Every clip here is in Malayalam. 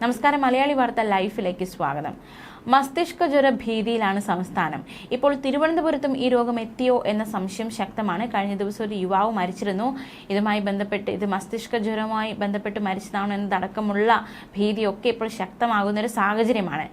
നമസ്കാരം മലയാളി വാർത്ത ലൈഫിലേക്ക് സ്വാഗതം. മസ്തിഷ്ക ജ്വര ഭീതിയിലാണ് സംസ്ഥാനം. ഇപ്പോൾ തിരുവനന്തപുരത്തും ഈ രോഗം എത്തിയോ എന്ന സംശയം ശക്തമാണ്. കഴിഞ്ഞ ദിവസം ഒരു യുവാവ് മരിച്ചിരുന്നു. ഇതുമായി ബന്ധപ്പെട്ട് ഇത് മസ്തിഷ്ക ജ്വരവുമായി ബന്ധപ്പെട്ട് മരിച്ചതാണോ എന്നതടക്കമുള്ള ഭീതിയൊക്കെ ഇപ്പോൾ ശക്തമാകുന്ന ഒരു സാഹചര്യമാണ്.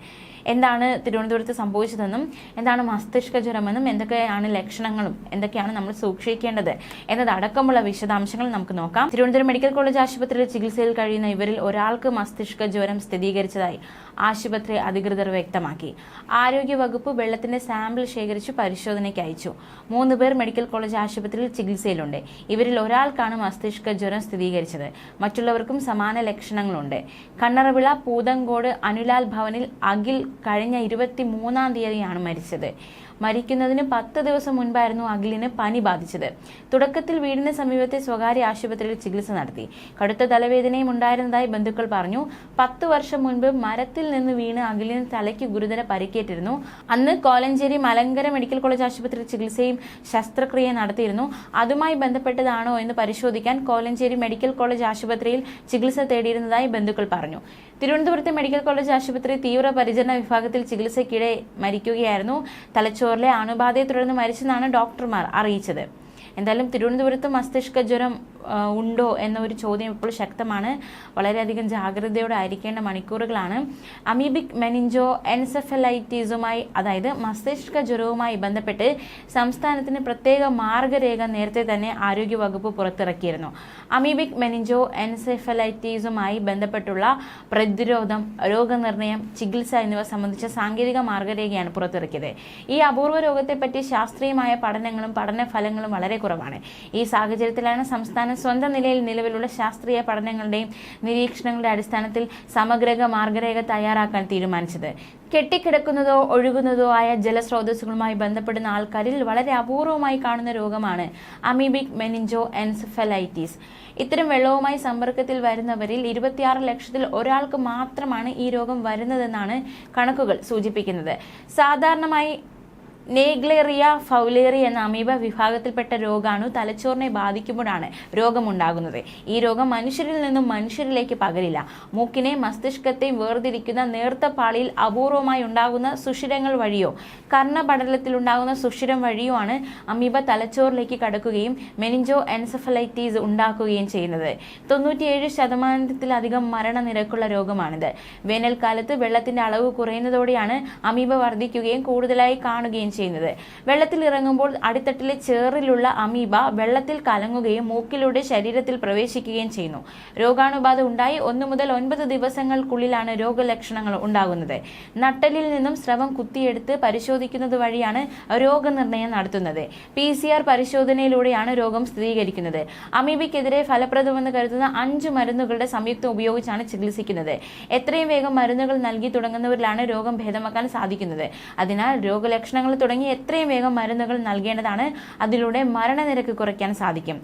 എന്താണ് തിരുവനന്തപുരത്ത് സംഭവിച്ചതെന്നും എന്താണ് മസ്തിഷ്ക ജ്വരമെന്നും എന്തൊക്കെയാണ് ലക്ഷണങ്ങളും എന്തൊക്കെയാണ് നമ്മൾ സൂക്ഷിക്കേണ്ടത് എന്നതടക്കമുള്ള വിശദാംശങ്ങൾ നമുക്ക് നോക്കാം. തിരുവനന്തപുരം മെഡിക്കൽ കോളേജ് ആശുപത്രിയിൽ ചികിത്സയിൽ കഴിയുന്ന ഇവരിൽ ഒരാൾക്ക് മസ്തിഷ്ക ജ്വരം സ്ഥിരീകരിച്ചതായി ആശുപത്രി അധികൃതർ വ്യക്തമാക്കി. ആരോഗ്യ വകുപ്പ് വെള്ളത്തിന്റെ സാമ്പിൾ ശേഖരിച്ച് പരിശോധനയ്ക്ക് അയച്ചു. മൂന്ന് പേർ മെഡിക്കൽ കോളേജ് ആശുപത്രിയിൽ ചികിത്സയിലുണ്ട്. ഇവരിൽ ഒരാൾക്കാണ് മസ്തിഷ്ക ജ്വരം സ്ഥിരീകരിച്ചത്. മറ്റുള്ളവർക്കും സമാന ലക്ഷണങ്ങളുണ്ട്. കണ്ണറവിള പൂതങ്കോട് അനുലാൽ ഭവനിൽ അഖിൽ കഴിഞ്ഞ ഇരുപത്തി മൂന്നാം തീയതിയാണ് മരിച്ചത്. മരിക്കുന്നതിന് പത്ത് ദിവസം മുൻപായിരുന്നു അഖിലിന് പനി ബാധിച്ചത്. തുടക്കത്തിൽ വീടിന് സമീപത്തെ സ്വകാര്യ ആശുപത്രിയിൽ ചികിത്സ നടത്തി. കടുത്ത തലവേദനയും ഉണ്ടായിരുന്നതായി ബന്ധുക്കൾ പറഞ്ഞു. പത്ത് വർഷം മുൻപ് മരത്തിൽ നിന്ന് വീണ് അഖിലിന് തലയ്ക്ക് ഗുരുതര പരിക്കേറ്റിരുന്നു. അന്ന് കോലഞ്ചേരി മലങ്കര മെഡിക്കൽ കോളേജ് ആശുപത്രിയിൽ ചികിത്സയും ശസ്ത്രക്രിയ നടത്തിയിരുന്നു. അതുമായി ബന്ധപ്പെട്ടതാണോ എന്ന് പരിശോധിക്കാൻ കോലഞ്ചേരി മെഡിക്കൽ കോളേജ് ആശുപത്രിയിൽ ചികിത്സ തേടിയിരുന്നതായി ബന്ധുക്കൾ പറഞ്ഞു. തിരുവനന്തപുരത്തെ മെഡിക്കൽ കോളേജ് ആശുപത്രി തീവ്രപരിചരണ വിഭാഗത്തിൽ ചികിത്സയ്ക്കിടെ മരിക്കുകയായിരുന്നു. തലച്ചോറിലെ അണുബാധയെ തുടർന്ന് മരിച്ചെന്നാണ് ഡോക്ടർമാർ അറിയിച്ചത്. എന്തായാലും തിരുവനന്തപുരത്ത് മസ്തിഷ്ക ജ്വരം ഉണ്ടോ എന്ന ഒരു ചോദ്യം ഇപ്പോൾ ശക്തമാണ്. വളരെയധികം ജാഗ്രതയോടെ ആയിരിക്കേണ്ട മണിക്കൂറുകളാണ്. അമീബിക് മെനിഞ്ചോ എൻസെഫലൈറ്റീസുമായി അതായത് മസ്തിഷ്ക ജ്വരവുമായി ബന്ധപ്പെട്ട് സംസ്ഥാനത്തിന് പ്രത്യേക മാർഗരേഖ നേരത്തെ തന്നെ ആരോഗ്യവകുപ്പ് പുറത്തിറക്കിയിരുന്നു. അമീബിക് മെനിഞ്ചോ എൻസെഫലൈറ്റീസുമായി ബന്ധപ്പെട്ടുള്ള പ്രതിരോധം രോഗനിർണയം ചികിത്സ എന്നിവ സംബന്ധിച്ച സാങ്കേതിക മാർഗരേഖയാണ് പുറത്തിറക്കിയത്. ഈ അപൂർവ രോഗത്തെപ്പറ്റി ശാസ്ത്രീയമായ പഠനങ്ങളും പഠന ഫലങ്ങളും വളരെ കുറവാണ്. ഈ സാഹചര്യത്തിലാണ് സംസ്ഥാനം സ്വന്തം നിലയിൽ നിലവിലുള്ള ശാസ്ത്രീയ പഠനങ്ങളുടെയും നിരീക്ഷണങ്ങളുടെ അടിസ്ഥാനത്തിൽ സമഗ്ര മാർഗരേഖ തയ്യാറാക്കാൻ തീരുമാനിച്ചത്. കെട്ടിക്കിടക്കുന്നതോ ഒഴുകുന്നതോ ആയ ജലസ്രോതസ്സുകളുമായി ബന്ധപ്പെടുന്ന ആൾക്കാരിൽ വളരെ അപൂർവമായി കാണുന്ന രോഗമാണ് അമീബിക് മെനിഞ്ചോ എൻസഫലൈറ്റിസ് ഇത്തരം വെള്ളവുമായി സമ്പർക്കത്തിൽ വരുന്നവരിൽ ഇരുപത്തിയാറ് ലക്ഷത്തിൽ ഒരാൾക്ക് മാത്രമാണ് ഈ രോഗം വരുന്നതെന്നാണ് കണക്കുകൾ സൂചിപ്പിക്കുന്നത്. സാധാരണമായി നേഗ്ലേറിയ ഫൗലേറി എന്ന അമീബ വിഭാഗത്തിൽപ്പെട്ട രോഗാണു തലച്ചോറിനെ ബാധിക്കുമ്പോഴാണ് രോഗമുണ്ടാകുന്നത്. ഈ രോഗം മനുഷ്യരിൽ നിന്നും മനുഷ്യരിലേക്ക് പകരില്ല. മൂക്കിനെ മസ്തിഷ്കത്തെ വേർതിരിക്കുന്ന നേർത്ത പാളിയിൽ അപൂർവമായി ഉണ്ടാകുന്ന സുഷിരങ്ങൾ വഴിയോ കർണപടലത്തിൽ ഉണ്ടാകുന്ന സുഷിരം വഴിയോ ആണ് അമീബ തലച്ചോറിലേക്ക് കടക്കുകയും മെനിഞ്ചോ എൻസഫലൈറ്റീസ് ഉണ്ടാക്കുകയും ചെയ്യുന്നത്. തൊണ്ണൂറ്റിയേഴ് ശതമാനത്തിലധികം മരണനിരക്കുള്ള രോഗമാണിത്. വേനൽക്കാലത്ത് വെള്ളത്തിന്റെ അളവ് കുറയുന്നതോടെയാണ് അമീബ വർദ്ധിക്കുകയും കൂടുതലായി കാണുകയും ചെയ്യുന്നത്. വെള്ളത്തിൽ ഇറങ്ങുമ്പോൾ അടിത്തട്ടിലെ ചേറിലുള്ള അമീബ വെള്ളത്തിൽ കലങ്ങുകയും മൂക്കിലൂടെ ശരീരത്തിൽ പ്രവേശിക്കുകയും ചെയ്യുന്നു. രോഗാണുബാധ ഉണ്ടായി ഒന്നു മുതൽ ഒൻപത് ദിവസങ്ങൾക്കുള്ളിലാണ് രോഗലക്ഷണങ്ങൾ ഉണ്ടാകുന്നത്. നട്ടലിൽ നിന്നും സ്രവം കുത്തിയെടുത്ത് പരിശോധിക്കുന്നത് വഴിയാണ് രോഗനിർണയം നടത്തുന്നത്. പി സി ആർ പരിശോധനയിലൂടെയാണ് രോഗം സ്ഥിരീകരിക്കുന്നത്. അമീബയ്ക്കെതിരെ ഫലപ്രദമെന്ന് കരുതുന്ന അഞ്ച് മരുന്നുകളുടെ സംയുക്തം ഉപയോഗിച്ചാണ് ചികിത്സിക്കുന്നത്. എത്രയും വേഗം മരുന്നുകൾ നൽകി തുടങ്ങുന്നവരിലാണ് രോഗം ഭേദമാക്കാൻ സാധിക്കുന്നത്. അതിനാൽ രോഗലക്ഷണങ്ങൾ തുടങ്ങി എത്രയും വേഗം മരുന്നുകൾ നൽകേണ്ടതാണ്. അതിലൂടെ മരണനിരക്ക് കുറയ്ക്കാൻ സാധിക്കും.